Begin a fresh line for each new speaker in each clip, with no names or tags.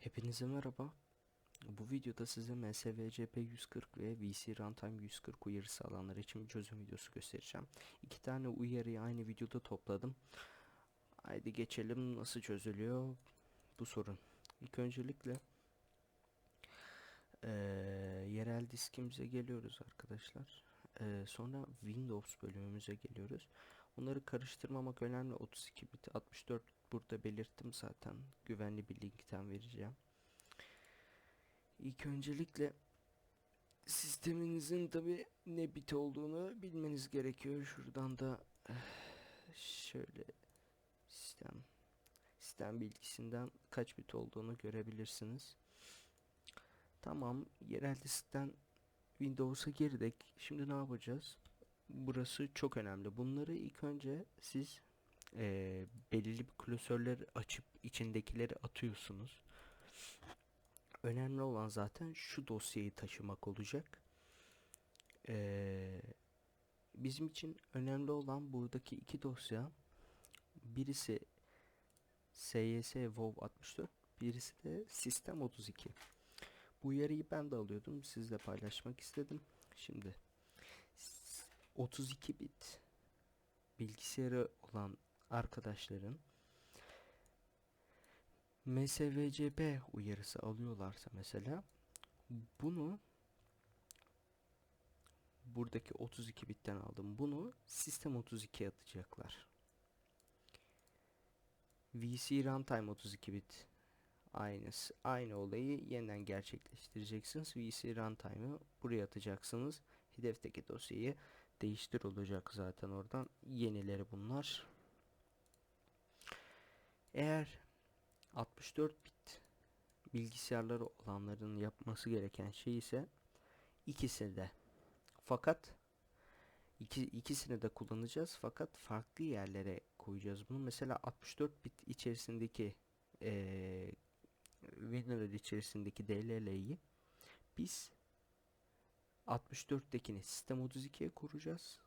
Hepinize merhaba. Bu videoda size MSVCP 140 ve VC Runtime 140 uyarısı alanları için bir çözüm videosu göstereceğim. İki tane uyarıyı aynı videoda topladım. Haydi geçelim nasıl çözülüyor bu sorun. İlk öncelikle eee, yerel diskimize geliyoruz arkadaşlar. Eee, sonra Windows bölümümüze geliyoruz. Onları karıştırmamak önemli. 32 bit 64 burada belirttim zaten. Güvenli bir linkten vereceğim. İlk öncelikle sisteminizin tabi ne bit olduğunu bilmeniz gerekiyor. Şuradan da eh, şöyle sistem sistem bilgisinden kaç bit olduğunu görebilirsiniz. Tamam, yerel diskten Windows'a girdik. Şimdi ne yapacağız? Burası çok önemli. Bunları ilk önce siz eee belirli bir klasörler açıp içindekileri atıyorsunuz. Önemli olan zaten şu dosyayı taşımak olacak. Eee, bizim için önemli olan buradaki iki dosya. Birisi SYS WoW 64, birisi de Sistem 32. Bu uyarıyı ben de alıyordum. Sizle paylaşmak istedim. Şimdi 32 bit bilgisayarı olan arkadaşların MSVCP uyarısı alıyorlarsa mesela bunu buradaki 32 bitten aldım. Bunu sistem 32'ye atacaklar. VC runtime 32 bit aynısı aynı olayı yeniden gerçekleştireceksiniz. VC runtime'ı buraya atacaksınız. Hedefteki dosyayı değiştir olacak zaten oradan. Yenileri bunlar. Eğer 64 bit bilgisayarları olanların yapması gereken şey ise ikisi de. Fakat iki, ikisini de kullanacağız fakat farklı yerlere koyacağız bunu. Mesela 64 bit içerisindeki eee WinRAR içerisindeki DLL'yi biz 64'tekini sistem 32'ye kuracağız.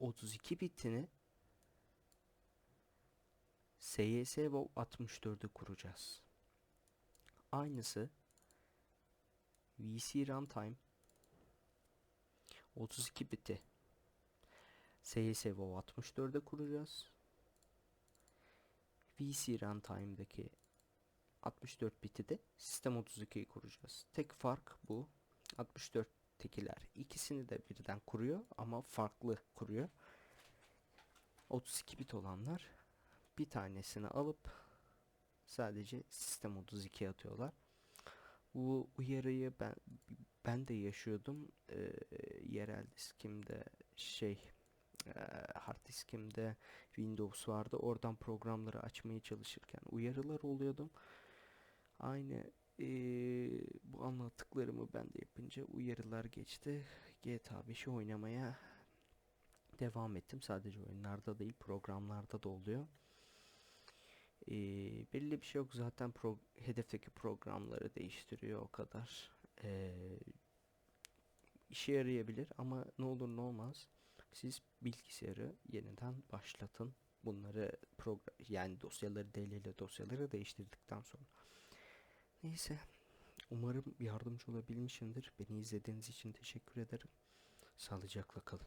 32 bitini SYS 64'ü kuracağız. Aynısı VC Runtime 32 biti SYS WoW 64'e kuracağız. VC Runtime'daki 64 biti de Sistem 32'yi kuracağız. Tek fark bu. 64'tekiler ikisini de birden kuruyor ama farklı kuruyor. 32 bit olanlar bir tanesini alıp sadece Sistem 32'ye atıyorlar. Bu uyarıyı ben ben de yaşıyordum. Ee, yerel diskimde şey eee, hard diskimde Windows vardı. Oradan programları açmaya çalışırken uyarılar oluyordum. Aynı eee, bu anlattıklarımı ben de yapınca uyarılar geçti. GTA 5'i oynamaya devam ettim. Sadece oyunlarda değil programlarda da oluyor. Eee, belli bir şey yok zaten pro hedefteki programları değiştiriyor o kadar. Eee işe yarayabilir ama ne olur ne olmaz siz bilgisayarı yeniden başlatın. Bunları program yani dosyaları DLL dosyaları değiştirdikten sonra. Neyse. Umarım yardımcı olabilmişimdir. Beni izlediğiniz için teşekkür ederim. Sağlıcakla kalın.